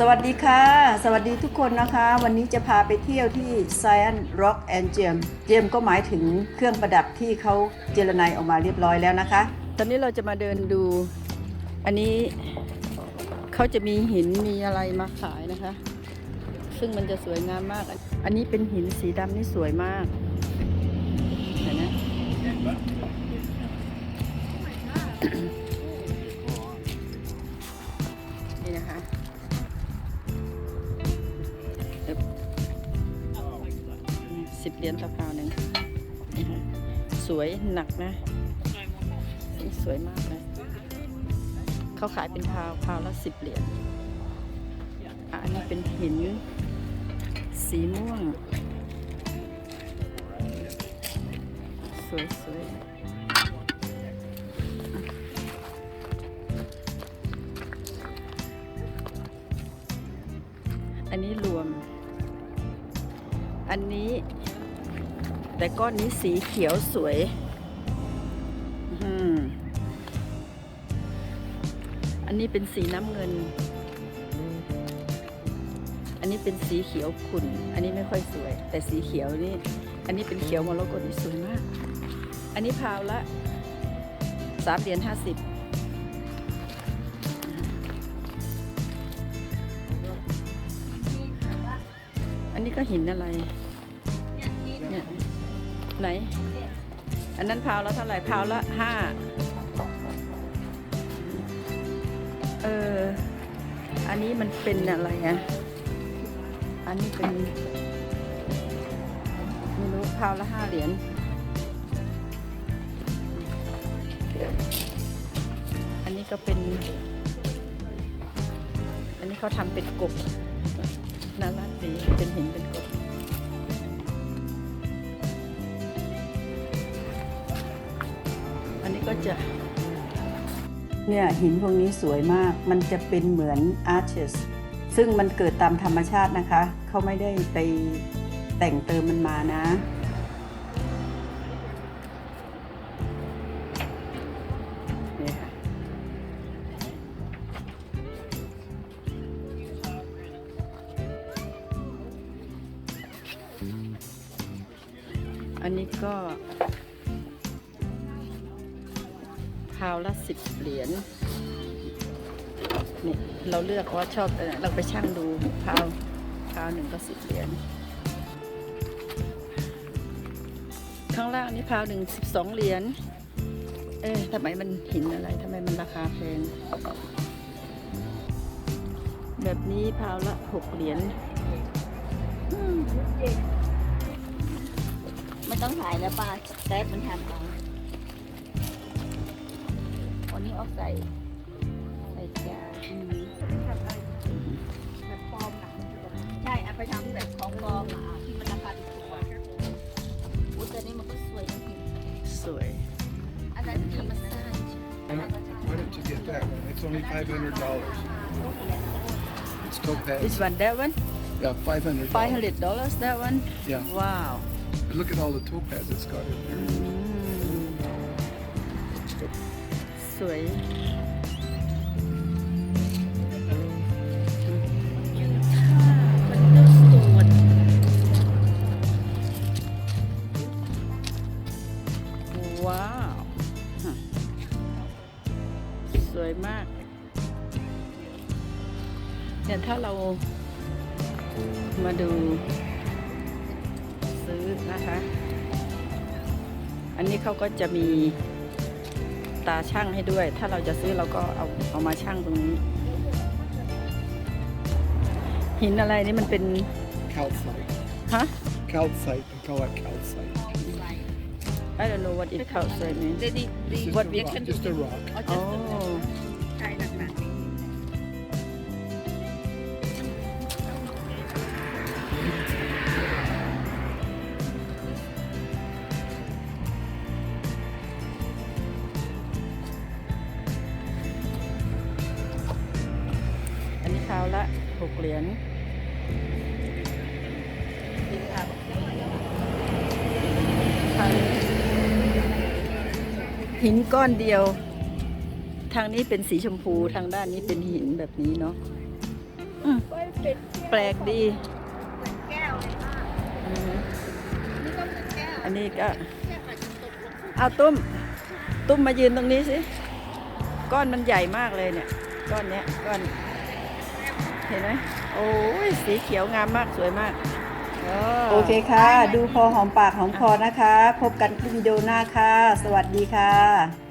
สวัสดีค่ะ สวัสดีทุกคนนะคะ วันนี้จะพาไปเที่ยวที่ Science Rock and Gem Gem ก็หมายถึงเครื่องประดับที่เขาเจรไนออกมาเรียบร้อยแล้วนะคะ ตอนนี้เราจะมาเดินดู อันนี้เขาจะมีหินมีอะไรมาขายนะคะ ซึ่งมันจะสวยงามมาก อันนี้เป็นหินสีดำนี่สวยมากเห็นไหม สิบเหรียญต่อพาวหนึ่งนะคะสวยหนักนะนี่สวยมากนะ เขาขายเป็นพาวพาวละสิบเหรียญอะอันนี้เป็นหิน สีม่วง สวยสวยอันนี้รวม อันนี้ แต่ก้อนนี้สีเขียวสวยอืมอันนี้เป็นสีน้ำเงิน อันนี้เป็นสีเขียวขุ่น อันนี้ไม่ค่อยสวย แต่สีเขียวนี่ อันนี้เป็นเขียวมรกตนี่สวยมาก อันนี้พาวละสามเหรียญห้าสิบ อันนี้ก็หินอะไร เนี่ย ไหน อันนั้นพาวละเท่าไหร่พาวละห้า เออ อันนี้มันเป็นอะไรอะอันนี้เป็นไม่รู้พาวละห้าเหรียญ อันนี้ก็เป็น อันนี้เขาทำเป็นกบ น่ารักดีเป็นหินเป็นกบอันนี้ก็จะ เนี่ยหินพวกนี้สวยมาก มันจะเป็นเหมือน arches ซึ่งมันเกิดตามธรรมชาตินะคะ เขาไม่ได้ไปแต่งเติมมันมานะ อันนี้ก็พาวละสิบเหรียญนี่เราเลือกว่าชอบเราไปช่างดูพาวพาวหนึ่งก็สิบเหรียญข้างล่างนี่พาวหนึ่งสิบสองเหรียญ เอ๊ะทำไมมันหินอะไรทำไมมันราคาแพง แบบนี้พาวละหกเหรียญ ไม่ต้องถ่ายแล้วป้าแท็มันทำเอาวันนี้เอาใส่ใส่จานใช่เอาไปทำแบบของปลอมอะที่มันราคาถูกกว่าอุ้ยแต่นี่มันก็สวยจริงสวยๆอันนั้นธรรมชาติ Why don't you get that one? It's only five hundred dollars. It's topaz. this one that one Yeah, five hundred. five hundred dollars that one Yeah. wow Look at all the topaz it's got in there. สวย มันก็สวย ว้าวฮะสวยมาก เนี่ยถ้าเรา มาดู ซื้อนะคะ อันนี้เขาก็จะมีตาช่างให้ด้วย ถ้าเราจะซื้อเราก็เอาเอามาช่างตรงนี้ หินอะไรนี่มันเป็น Calcite. ฮะ Calcite. They call it calcite. I don't know what it counts I mean ดีดีดี It's just, What a we rock, can just a rock. อ๋อ อันนี้คราวละหกเหรียญหินก้อนเดียว ทางนี้เป็นสีชมพูทางด้านนี้เป็นหินแบบนี้เนาะอืมๆเป็นแปลกดีเหมือนแก้วเลยค่ะอือฮึนี่ก็เหมือนแก้วอันนี้ก็แก้วอาจจะตกลงเอาตุ้ม ตุ้มมายืนตรงนี้สิ ก้อนมันใหญ่มากเลยเนี่ย ก้อนเนี้ย ก้อน เห็นไหมโอ้ยสีเขียวงามมากสวยมากโอเคค่ะ ดูพอหอมปากหอมคอนะคะ พบกันคลิปวิดีโอหน้าค่ะ สวัสดีค่ะ